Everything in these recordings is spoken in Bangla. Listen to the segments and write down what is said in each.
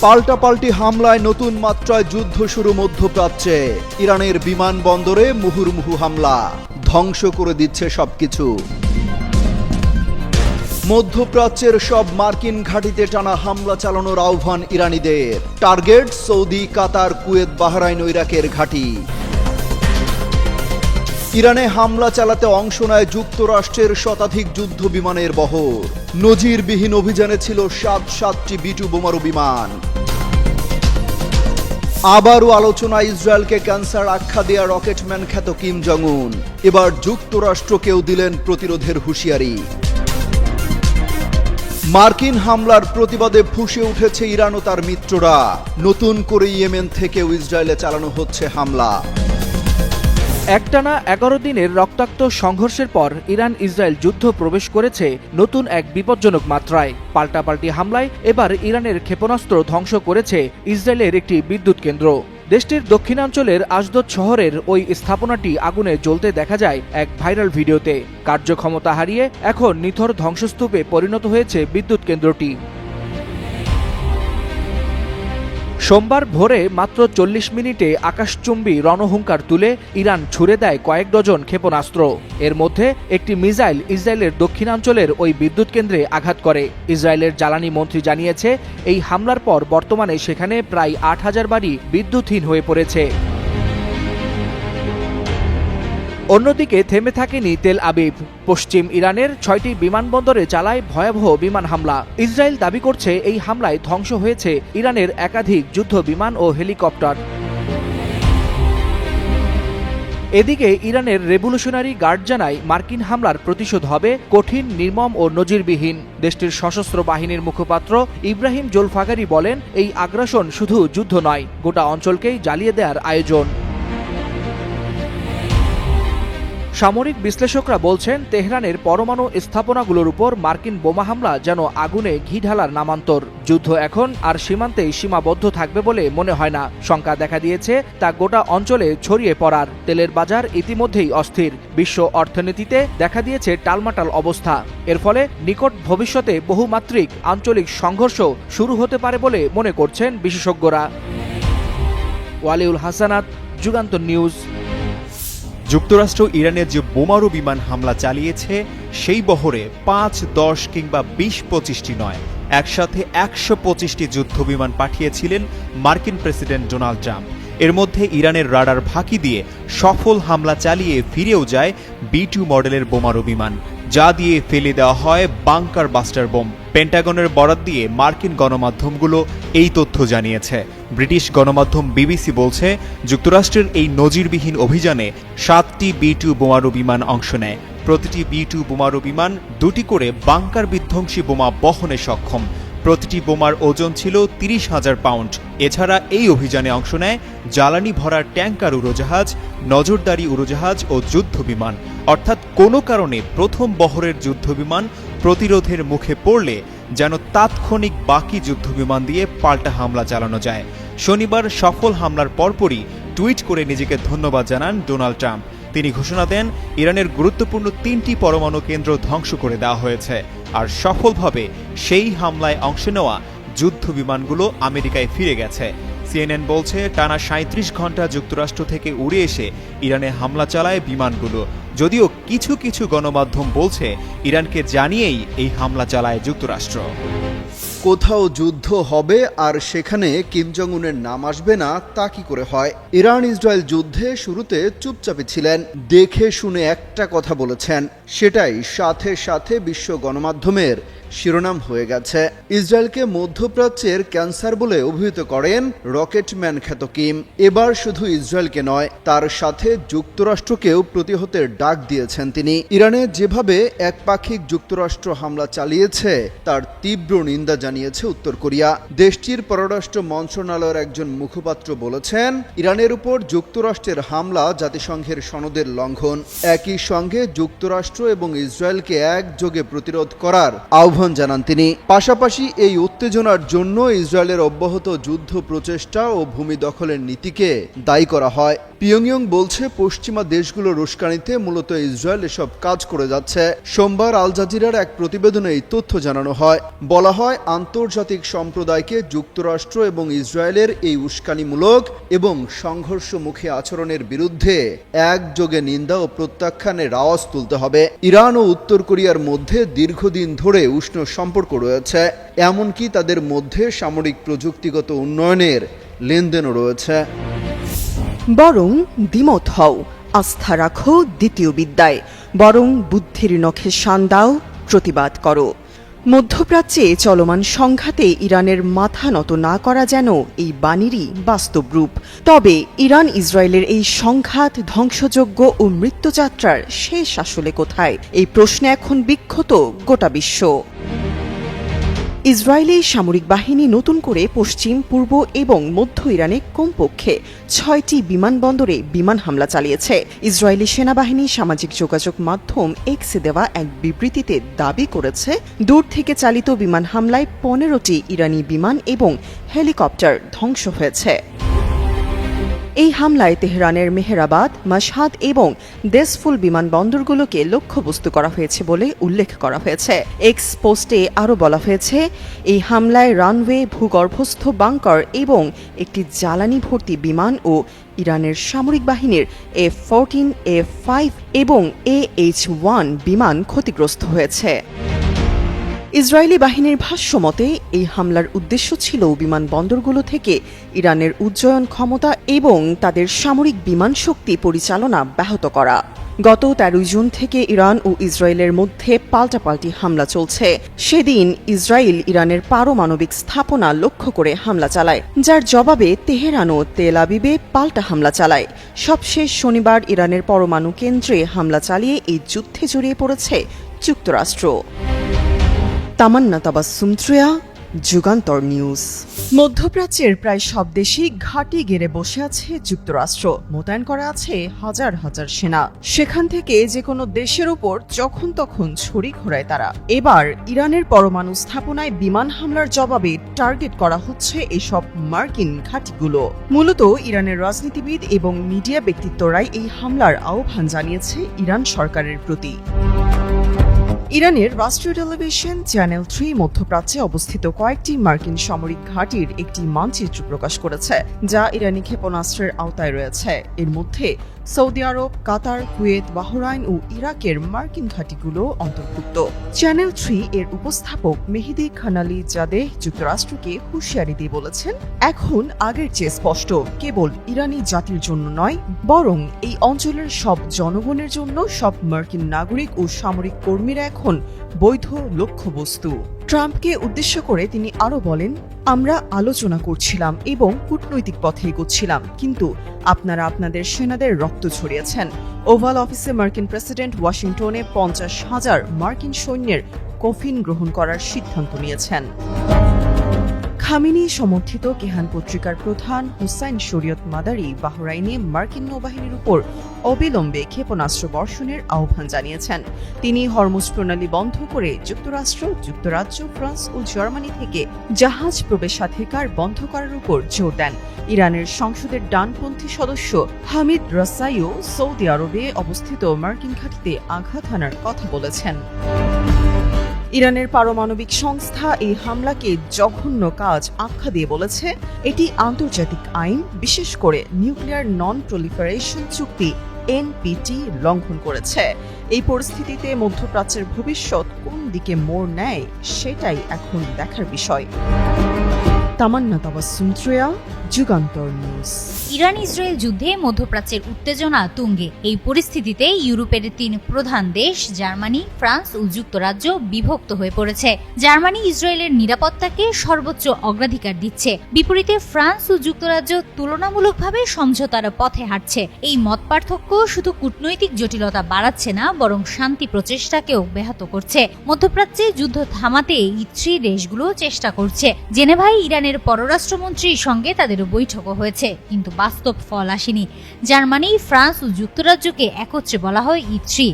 পাল্টাপাল্টি হামলায় নতুন মাত্রায় যুদ্ধ শুরু মধ্যপ্রাচ্যে। ইরানের বিমানবন্দরে মুহুর্মুহু হামলা। ধ্বংস করে দিচ্ছে সবকিছু। মধ্যপ্রাচ্যের সব মার্কিন ঘাঁটিতে টানা হামলা চালানোর আহ্বান ইরানিদের। Target Saudi, Qatar, Kuwait, Bahrain ইরাকের ঘাঁটি। ইরানে হামলা চালাতে অংশ নেয় যুক্তরাষ্ট্রের শতাধিক যুদ্ধ বিমানের বহর। নজিরবিহীন অভিযানে ছিল সাত সাতটি বিটু বোমারু বিমান। আবারও আলোচনা ইসরায়েলকে ক্যান্সার আখ্যা দেয়া রকেটম্যান খ্যাত কিম জং উন এবার যুক্তরাষ্ট্রকেও দিলেন প্রতিরোধের হুঁশিয়ারি। মার্কিন হামলার প্রতিবাদে ফুঁসে উঠেছে ইরান ও তার মিত্ররা। নতুন করে ইয়েমেন থেকেও ইসরায়েলে চালানো হচ্ছে হামলা। একটানা এগারো দিনের রক্তাক্ত সংঘর্ষের পর ইরান ইসরায়েল যুদ্ধ প্রবেশ করেছে নতুন এক বিপজ্জনক মাত্রায়। পাল্টাপাল্টি হামলায় এবার ইরানের ক্ষেপণাস্ত্র ধ্বংস করেছে ইসরায়েলের একটি বিদ্যুৎ কেন্দ্র। দেশটির দক্ষিণাঞ্চলের আজদত শহরের ওই স্থাপনাটি আগুনে জ্বলতে দেখা যায় এক ভাইরাল ভিডিওতে। কার্যক্ষমতা হারিয়ে এখন নিথর ধ্বংসস্তূপে পরিণত হয়েছে বিদ্যুৎ কেন্দ্রটি। সোমবার ভোরে মাত্র চল্লিশ মিনিটে আকাশচুম্বী রণহুঙ্কার তুলে ইরান ছুড়ে দেয় কয়েক ডজন ক্ষেপণাস্ত্র। এর মধ্যে একটি মিসাইল ইসরায়েলের দক্ষিণাঞ্চলের ওই বিদ্যুৎ কেন্দ্রে আঘাত করে। ইসরায়েলের জ্বালানি মন্ত্রী জানিয়েছে, এই হামলার পর বর্তমানে সেখানে প্রায় আট হাজার বাড়ি বিদ্যুৎহীন হয়ে পড়েছে। অন্যদিকে থেমে থাকেনি তেল আবিব। পশ্চিম ইরানের ছয়টি বিমানবন্দরে চালায় ভয়াবহ বিমান হামলা। ইসরায়েল দাবি করছে এই হামলায় ধ্বংস হয়েছে ইরানের একাধিক যুদ্ধ বিমান ও হেলিকপ্টার। এদিকে ইরানের রেভলিউশনারি গার্ড জানায়, মার্কিন হামলার প্রতিশোধ হবে কঠিন, নির্মম ও নজিরবিহীন। দেশটির সশস্ত্র বাহিনীর মুখপাত্র ইব্রাহিম জোলফাগারি বলেন, এই আগ্রাসন শুধু যুদ্ধ নয়, গোটা অঞ্চলকেই জ্বালিয়ে দেওয়ার আয়োজন। সামরিক বিশ্লেষকরা বলছেন, তেহরানের পরমাণু স্থাপনাগুলোর উপর মার্কিন বোমা হামলা যেন আগুনে ঘি ঢালার নামান্তর। যুদ্ধ এখন আর সীমান্তেই সীমাবদ্ধ থাকবে বলে মনে হয় না। শঙ্কা দেখা দিয়েছে, তা গোটা অঞ্চলে ছড়িয়ে পড়ার। তেলের বাজার ইতিমধ্যেই অস্থির। বিশ্ব অর্থনীতিতে দেখা দিয়েছে টালমাটাল অবস্থা। এর ফলে নিকট ভবিষ্যতে বহুমাত্রিক আঞ্চলিক সংঘর্ষ শুরু হতে পারে বলে মনে করছেন বিশেষজ্ঞরা। ওয়ালিউল হাসানাত, যুগান্তর নিউজ। যুক্তরাষ্ট্র ইরানের যে বোমারু বিমান হামলা চালিয়েছে, সেই বহরে পাঁচ, দশ কিংবা বিশ পঁচিশটি নয়, একসাথে একশো পঁচিশটি যুদ্ধ বিমান পাঠিয়েছিলেন মার্কিন প্রেসিডেন্ট ডোনাল্ড ট্রাম্প। এর মধ্যে ইরানের রাডার ফাঁকি দিয়ে সফল হামলা চালিয়ে ফিরেও যায় বি টু মডেলের বোমারু বিমান। যা দিয়ে ফেলে দেওয়া হয় বাংকার বাস্টার বোম। পেন্টাগনের বরাত দিয়ে মার্কিন গণমাধ্যমগুলো এই তথ্য জানিয়েছে। ব্রিটিশ গণমাধ্যম বিবিসি বলছে, যুক্তরাষ্ট্রের এই নজিরবিহীন অভিযানে সাতটি বি টু বোমারু বিমান অংশ নেয়। প্রতিটি বি টু বোমারু বিমান দুটি করে বাংকার বিধ্বংসী বোমা বহনে সক্ষম। প্রতিটি বোমার ওজন ছিল তিরিশ হাজার পাউন্ড। এছাড়া এই অভিযানে অংশ নেয় জ্বালানি ভরার ট্যাঙ্কার উড়োজাহাজ, নজরদারি উড়োজাহাজ ও যুদ্ধ বিমান। অর্থাৎ কোনো কারণে প্রথম বহরের যুদ্ধ বিমান প্রতিরোধের মুখে পড়লে যেন তাৎক্ষণিক বাকি যুদ্ধবিমান দিয়ে পাল্টা হামলা চালানো যায়। শনিবার সফল হামলার পরপরই টুইট করে নিজেকে ধন্যবাদ জানান ডোনাল্ড ট্রাম্প। তিনি ঘোষণা দেন, ইরানের গুরুত্বপূর্ণ তিনটি পরমাণু কেন্দ্র ধ্বংস করে দেওয়া হয়েছে। আর সফলভাবে সেই হামলায় অংশ নেওয়া যুদ্ধ বিমানগুলো আমেরিকায় ফিরে গেছে। সিএনএন বলছে, টানা সাঁত্রিশ ঘণ্টা যুক্তরাষ্ট্র থেকে উড়ে এসে ইরানে হামলা চালায় বিমানগুলো। যদিও কিছু কিছু গণমাধ্যম বলছে, ইরানকে জানিয়েই এই হামলা চালায় যুক্তরাষ্ট্র। কোথাও যুদ্ধ হবে আর সেখানে কিম জং উনের নাম আসবে না, তা কি করে হয়? ইরান ইসরায়েল যুদ্ধে শুরুতে চুপচাপে ছিলেন। দেখে শুনে একটা কথা বলেছেন, সেটাই সাথে সাথে বিশ্ব গণমাধ্যমের। শিরোনাম হয়ে গেছে। ইসরায়েলকে মধ্যপ্রাচ্যের ক্যান্সার বলে অভিহিত করেন রকেটম্যান খ্যাত কিম। এবার শুধু ইসরায়েলকে নয়, তার সাথে যুক্তরাষ্ট্রকেও প্রতিহতের ডাক দিয়েছেন তিনি। ইরানে যেভাবে একপাক্ষিক যুক্তরাষ্ট্র হামলা চালিয়েছে, তার তীব্র নিন্দা জানিয়েছে উত্তর কোরিয়া। দেশটির পররাষ্ট্র মন্ত্রণালয়ের একজন মুখপাত্র বলেছেন, ইরানের উপর যুক্তরাষ্ট্রের হামলা জাতিসংঘের সনদের লঙ্ঘন। একই সঙ্গে যুক্তরাষ্ট্র এবং ইসরায়েলকে একযোগে প্রতিরোধ করার আহ্বান আহ্বান জানান তিনি। পাশাপাশি এই উত্তেজনার জন্য ইসরায়েলের অব্যাহত যুদ্ধ প্রচেষ্টা ও ভূমি দখলের নীতিকে দায়ী করা হয়। পিয়ংইয়ং বলছে, পশ্চিমা দেশগুলোর উস্কানিতে মূলত ইসরায়েল এসব কাজ করে যাচ্ছে। সোমবার আল জাজিরার এক প্রতিবেদনে এই তথ্য জানানো হয়। বলা হয়, আন্তর্জাতিক সম্প্রদায়কে যুক্তরাষ্ট্র এবং ইসরায়েলের এই উস্কানিমূলক এবং সংঘর্ষমুখী আচরণের বিরুদ্ধে একযোগে নিন্দা ও প্রত্যাখ্যানের আওয়াজ তুলতে হবে। ইরান ও উত্তর কোরিয়ার মধ্যে দীর্ঘদিন ধরে উষ্ণ সম্পর্ক রয়েছে, এমনকি তাদের মধ্যে সামরিক প্রযুক্তিগত উন্নয়নের লেনদেনও রয়েছে। বরং দ্বিমত হও, আস্থা রাখো দ্বিতীয় বিদ্যায়, বরং বুদ্ধির নখে শান দাও, প্রতিবাদ করো। মধ্যপ্রাচ্যে চলমান সংঘাতে ইরানের মাথা নত না করা যেন এই বাণীরই বাস্তব রূপ তবে ইরান ইসরায়েলের এই সংঘাত ধ্বংসযোগ্য ও মৃত্যুযাত্রার শেষ আসলে কোথায়? এই প্রশ্নে এখন বিক্ষত গোটা বিশ্ব। ইসরায়েলি সামরিক বাহিনী নতুন করে পশ্চিম, পূর্ব এবং মধ্য ইরানে কমপক্ষে ছয়টি বিমানবন্দরে বিমান হামলা চালিয়েছে। ইসরায়েলি সেনাবাহিনী সামাজিক যোগাযোগ মাধ্যম এক্সে দেওয়া এক বিবৃতিতে দাবি করেছে, দূর থেকে চালিত বিমান হামলায় পনেরোটি ইরানি বিমান এবং হেলিকপ্টার ধ্বংস হয়েছে। এই হামলায় তেহরানের মেহেরাবাদ মাসহাদ এবং দেশফুল বিমানবন্দরগুলোকে লক্ষ্যবস্তু করা হয়েছে বলে উল্লেখ করা হয়েছে। এক্স পোস্টে আরও বলা হয়েছে, এই হামলায় রানওয়ে, ভূগর্ভস্থ বাংকার এবং একটি জ্বালানি ভর্তি বিমান ও ইরানের সামরিক বাহিনীর এফ ফোরটিন এফ ফাইভ এবং এ এইচ ওয়ান বিমান ক্ষতিগ্রস্ত হয়েছে। ইসরায়েলি বাহিনীর ভাষ্যমতে এই হামলার উদ্দেশ্য ছিল বিমানবন্দরগুলো থেকে ইরানের উজ্জয়ন ক্ষমতা এবং তাদের সামরিক বিমান শক্তি পরিচালনা ব্যাহত করা। গত তেরোই জুন থেকে ইরান ও ইসরায়েলের মধ্যে পাল্টাপাল্টি হামলা চলছে। সেদিন ইসরায়েল ইরানের পারমাণবিক স্থাপনা লক্ষ্য করে হামলা চালায়, যার জবাবে তেহরান ও তেল আবিবে পাল্টা হামলা চালায়। সবশেষ শনিবার ইরানের পরমাণু কেন্দ্রে হামলা চালিয়ে এই যুদ্ধে জড়িয়ে পড়েছে যুক্তরাষ্ট্র। তামান্না তাবাসুম ত্রিয়া, যুগান্তর নিউজ। মধ্যপ্রাচ্যের প্রায় সব দেশই ঘাঁটি গেড়ে বসে আছে যুক্তরাষ্ট্র। মোতায়েন করা আছে হাজার হাজার সেনা। সেখান থেকে যে কোনো দেশের উপর যখন তখন ছড়ি ঘোরায় তারা। এবার ইরানের পরমাণু স্থাপনায় বিমান হামলার জবাবে টার্গেট করা হচ্ছে এসব মার্কিন ঘাঁটিগুলো। মূলত ইরানের রাজনীতিবিদ এবং মিডিয়া ব্যক্তিত্বরাই এই হামলার আহ্বান জানিয়েছে ইরান সরকারের প্রতি। ইরানের রাষ্ট্রীয় টেলিভিশন চ্যানেল থ্রি মধ্যপ্রাচ্যে অবস্থিত কয়েকটি মার্কিন সামরিক ঘাঁটির একটি মানচিত্র প্রকাশ করেছে, যা ইরানি ক্ষেপণাস্ত্রের আওতায় রয়েছে। এর মধ্যে Saudi Arab, Qatar, Kuwait, Bahrain ও ইরাকের মার্কিন ঘাঁটিগুলো অন্তর্ভুক্ত। চ্যানেল থ্রি এর উপস্থাপক মেহেদি খানালি জাদেহ যুক্তরাষ্ট্রকে হুঁশিয়ারি দিয়ে বলেছেন, এখন আগের চেয়ে স্পষ্ট, কেবল ইরানি জাতির জন্য নয়, বরং এই অঞ্চলের সব জনগণের জন্য সব মার্কিন নাগরিক ও সামরিক কর্মীরা এখন বৈধ লক্ষ্যবস্তু। ট্রাম্পকে উদ্দেশ্য করে তিনি আরও বলেন, আমরা আলোচনা করছিলাম এবং কূটনৈতিক পথে এগোচ্ছিলাম, কিন্তু আপনারা আপনাদের সেনাদের রক্ত ছড়িয়েছেন ওভাল অফিসে মার্কিন প্রেসিডেন্ট ওয়াশিংটনে পঞ্চাশ হাজার মার্কিন সৈন্যের কফিন গ্রহণ করার সিদ্ধান্ত নিয়েছেন। খামিনি সমর্থিত কেহান পত্রিকার প্রধান হুসাইন শরীয়ত মাদারি বাহরাইনে মার্কিন নৌবাহিনীর উপর অবিলম্বে ক্ষেপণাস্ত্র বর্ষণের আহ্বান জানিয়েছেন। তিনি হরমুজ প্রণালী বন্ধ করে যুক্তরাষ্ট্র, যুক্তরাজ্য, ফ্রান্স ও জার্মানি থেকে জাহাজ প্রবেশাধিকার বন্ধ করার উপর জোর দেন। ইরানের সংসদের ডানপন্থী সদস্য হামিদ রাসাইও সৌদি আরবে অবস্থিত মার্কিন ঘাঁটিতে আঘাত হানার কথা বলেছেন। ইরানের পারমাণবিক সংস্থা এই হামলাকে জঘন্য কাজ আখ্যা দিয়ে বলেছে। এটি আন্তর্জাতিক আইন, বিশেষ করে নিউক্লিয়ার নন প্রলিফারেশন চুক্তি এনপিটি লঙ্ঘন করেছে। এই পরিস্থিতিতে মধ্যপ্রাচ্যের ভবিষ্যৎ কোন দিকে মোড় নেয়, সেটাই এখন দেখার বিষয়। Tamanna Tabassum Jugantor news. Iran Israel যুদ্ধে মধ্যপ্রাচ্যের উত্তেজনা তুঙ্গে। এই পরিস্থিতিতে ইউরোপের তিন প্রধান দেশ, জার্মানি, ফ্রান্স ও যুক্তরাজ্য বিভক্ত হয়ে পড়েছে। জার্মানি ইসরায়েলের নিরাপত্তাকে সর্বোচ্চ অগ্রাধিকার দিচ্ছে। বিপরীতে ফ্রান্স ও যুক্তরাজ্য তুলনামূলকভাবে সমঝোতার পথে হাঁটছে। এই মত পার্থক্য শুধু কূটনৈতিক জটিলতা বাড়াচ্ছে না, বরং শান্তি প্রচেষ্টাকেও ব্যাহত করছে। মধ্যপ্রাচ্যে যুদ্ধ থামাতে ইচ্ছি দেশগুলো চেষ্টা করছে। জেনেভাই ইরানের পররাষ্ট্রমন্ত্রীর সঙ্গে তাদের বৈঠকও হয়েছে, কিন্তু বাস্তব ফল আসেনি। জার্মানি ফ্রান্স ও যুক্তরাজ্যকে একত্রে বলা হয় ইথ্রি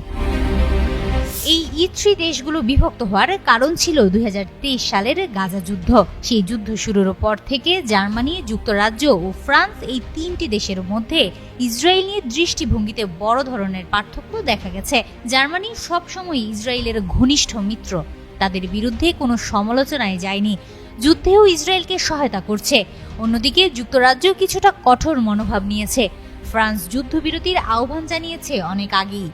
এই ই থ্রি দেশগুলো বিভক্ত হওয়ার কারণ ছিল দুই হাজার তেইশ সালের গাজা যুদ্ধ। সেই যুদ্ধ শুরুর পর থেকে জার্মানি, যুক্তরাজ্য ও ফ্রান্স এই তিনটি দেশের মধ্যে ইসরায়েল নিয়ে দৃষ্টিভঙ্গিতে বড় ধরনের পার্থক্য দেখা গেছে। জার্মানি সবসময় ইসরায়েলের ঘনিষ্ঠ মিত্র। তাদের বিরুদ্ধে কোনো সমালোচনায় যায়নি। যুদ্ধেও ইসরায়েলকে সহায়তা করছে। অন্যদিকে যুক্তরাজ্য কিছুটা কঠোর মনোভাব নিয়েছে। ফ্রান্স যুদ্ধবিরতির আহ্বান জানিয়েছে অনেক আগেই।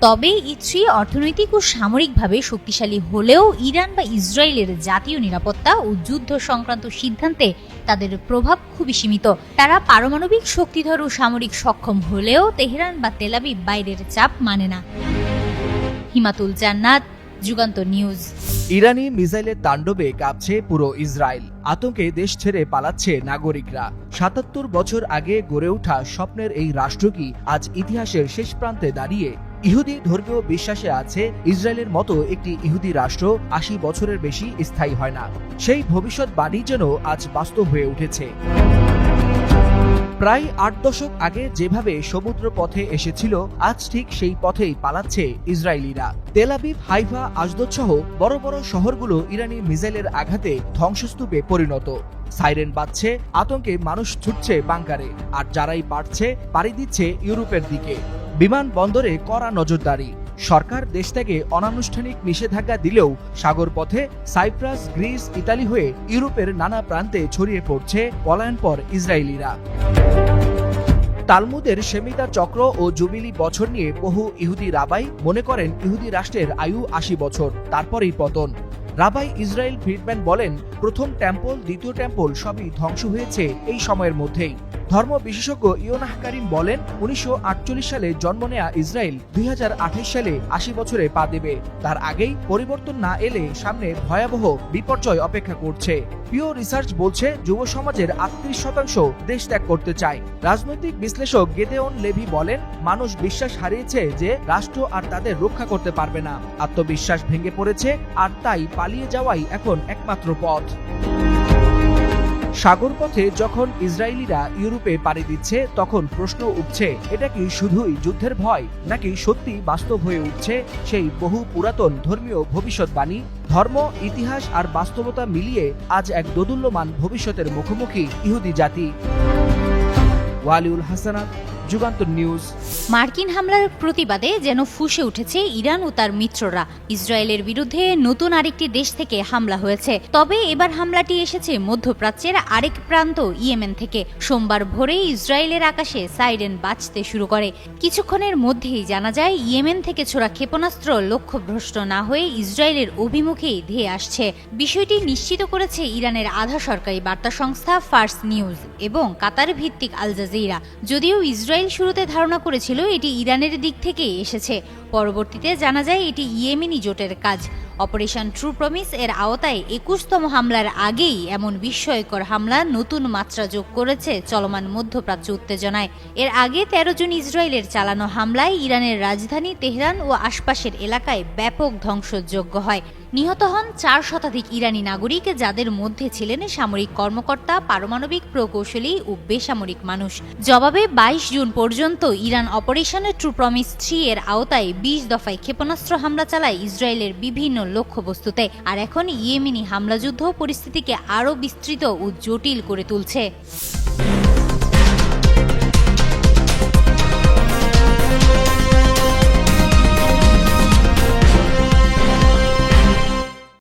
তবে ইথ্রি অর্থনৈতিক ও সামরিকভাবে শক্তিশালী হলেও ইরান বা ইসরায়েলের জাতীয় নিরাপত্তা ও যুদ্ধ সংক্রান্ত সিদ্ধান্তে তাদের প্রভাব খুবই সীমিত। তারা পারমাণবিক শক্তিধর ও সামরিক সক্ষম হলেও তেহরান বা তেলাবি বাইরের চাপ মানে না। হিমাতুল জান্নাত যুগান্ত নিউজ। ইরানি মিসাইলের তাণ্ডবে কাঁপছে পুরো ইসরায়েল। আতঙ্কে দেশ ছেড়ে পালাচ্ছে নাগরিকরা। সাতাত্তর বছর আগে গড়ে ওঠা স্বপ্নের এই রাষ্ট্র কি আজ ইতিহাসের শেষ প্রান্তে দাঁড়িয়ে? ইহুদি ধর্মীয় বিশ্বাসে আছে ইসরায়েলের মতো একটি ইহুদি রাষ্ট্র, আশি বছরের বেশি স্থায়ী হয় না। সেই ভবিষ্যৎবাণী যেন আজ বাস্তব হয়ে উঠেছে। প্রায় আট দশক আগে যেভাবে সমুদ্র পথে এসেছিল, আজ ঠিক সেই পথেই পালাচ্ছে ইসরায়েলিরা। তেলাবিব হাইফা আজদদ সহ বড় বড় শহরগুলো ইরানি মিসাইলের আঘাতে ধ্বংসস্তূপে পরিণত। সাইরেন বাজছে, আতঙ্কে মানুষ ছুটছে বাংকারে, আর যারাই বাড়ছে, পাড়ি দিচ্ছে ইউরোপের দিকে। বিমান বন্দরে কড়া নজরদারি। সরকার দেশ থেকে অনানুষ্ঠানিক নিষেধাজ্ঞা দিলেও সাগর পথে সাইপ্রাস, গ্রিস, ইতালি হয়ে ইউরোপের নানা প্রান্তে ছড়িয়ে পড়ছে পলায়নপর ইসরায়েলিরা। তালমুদের সেমিতা চক্র ও জুবিলি বছর নিয়ে বহু ইহুদি রাবাই মনে করেন ইহুদি রাষ্ট্রের আয়ু আশি বছর, তারপরেই পতন। রাবাই ইসরায়েল ফ্রিডম্যান বলেন, প্রথম টেম্পল, দ্বিতীয় টেম্পল সবই ধ্বংস হয়েছে এই সময়ের মধ্যেই। ধর্ম বিশেষজ্ঞ ইয়োনাহ কারিম বলেন, উনিশশো আটচল্লিশ সালে জন্ম নেয়া ইসরায়েল দুই হাজার আঠাশ সালে আশি বছরে পা দেবে। তার আগেই পরিবর্তন না এলে সামনে ভয়াবহ বিপর্যয় অপেক্ষা করছে। পিও রিসার্চ বলছে, যুব সমাজের আটত্রিশ শতাংশ দেশ ত্যাগ করতে চায়। রাজনৈতিক বিশ্লেষক গেদেওন লেভি বলেন, মানুষ বিশ্বাস হারিয়েছে যে রাষ্ট্র আর তাদের রক্ষা করতে পারবে না। আত্মবিশ্বাস ভেঙে পড়েছে, আর তাই পালিয়ে যাওয়াই এখন একমাত্র পথ। সাগর পথে যখন ইসরায়েলিরা ইউরোপে পাড়ি দিচ্ছে, তখন প্রশ্ন উঠছে, এটা কি শুধুই যুদ্ধের ভয়, নাকি সত্যি বাস্তব হয়ে উঠছে সেই বহু পুরাতন ধর্মীয় ভবিষ্যৎবাণী? ধর্ম, ইতিহাস আর বাস্তবতা মিলিয়ে আজ এক দোদুল্যমান ভবিষ্যতের মুখোমুখি ইহুদি জাতি। ওয়ালিউল হাসানাত যুগান্তর নিউজ। মার্কিন হামলার প্রতিবাদে যেন ফুঁসে উঠেছে ইরান ও তার মিত্ররা। ইসরায়েলের বিরুদ্ধে নতুন আরেকটি দেশ থেকে হামলা হয়েছে। তবে এবার হামলাটি এসেছে মধ্যপ্রাচ্যের আরেক প্রান্ত ইয়েমেন থেকে। সোমবার ভোরে ইসরায়েলের আকাশে সাইরেন বাজতে শুরু করে। কিছুক্ষণের মধ্যেই জানা যায়, ইয়েমেন থেকে ছোড়া ক্ষেপণাস্ত্র লক্ষ্যভ্রষ্ট না হয়ে ইসরায়েলের অভিমুখেই ধেয়ে আসছে। বিষয়টি নিশ্চিত করেছে ইরানের আধা সরকারি বার্তা সংস্থা ফার্স নিউজ এবং কাতার ভিত্তিক আল জাজিরা। যদিও ইসরায়েল শুরুতে ধারণা করেছিল এটি ইরানের দিক থেকে এসেছে। পরবর্তীতে জানা যায় এটি ইয়েমেনি জোটের কাজ। অপারেশন ট্রু প্রমিস এর আওতায় একুশতম হামলার আগেই এমন বিস্ময়কর হামলা নতুন মাত্রা যোগ করেছে চলমান মধ্যপ্রাচ্য উত্তেজনায়। এর আগে তেরো জন ইসরায়েলের চালানো হামলায় ইরানের রাজধানী তেহরান ও আশপাশের এলাকায় ব্যাপক ধ্বংসযোগ্য হয়। নিহত হন চার শতাধিক ইরানি নাগরিক যাদের মধ্যে ছিলেন সামরিক কর্মকর্তা, পারমাণবিক প্রকৌশলী ও বেসামরিক মানুষ। জবাবে বাইশ জুন পর্যন্ত ইরান অপারেশনের ট্রু প্রমিস থ্রি এর আওতায় বিশ দফায় ক্ষেপণাস্ত্র হামলা চালায় ইসরায়েলের বিভিন্ন লক্ষ্যবস্তুতে। আর এখন ইয়েমিনি হামলাযুদ্ধ পরিস্থিতিকে আরও বিস্তৃত ও জটিল করে তুলছে।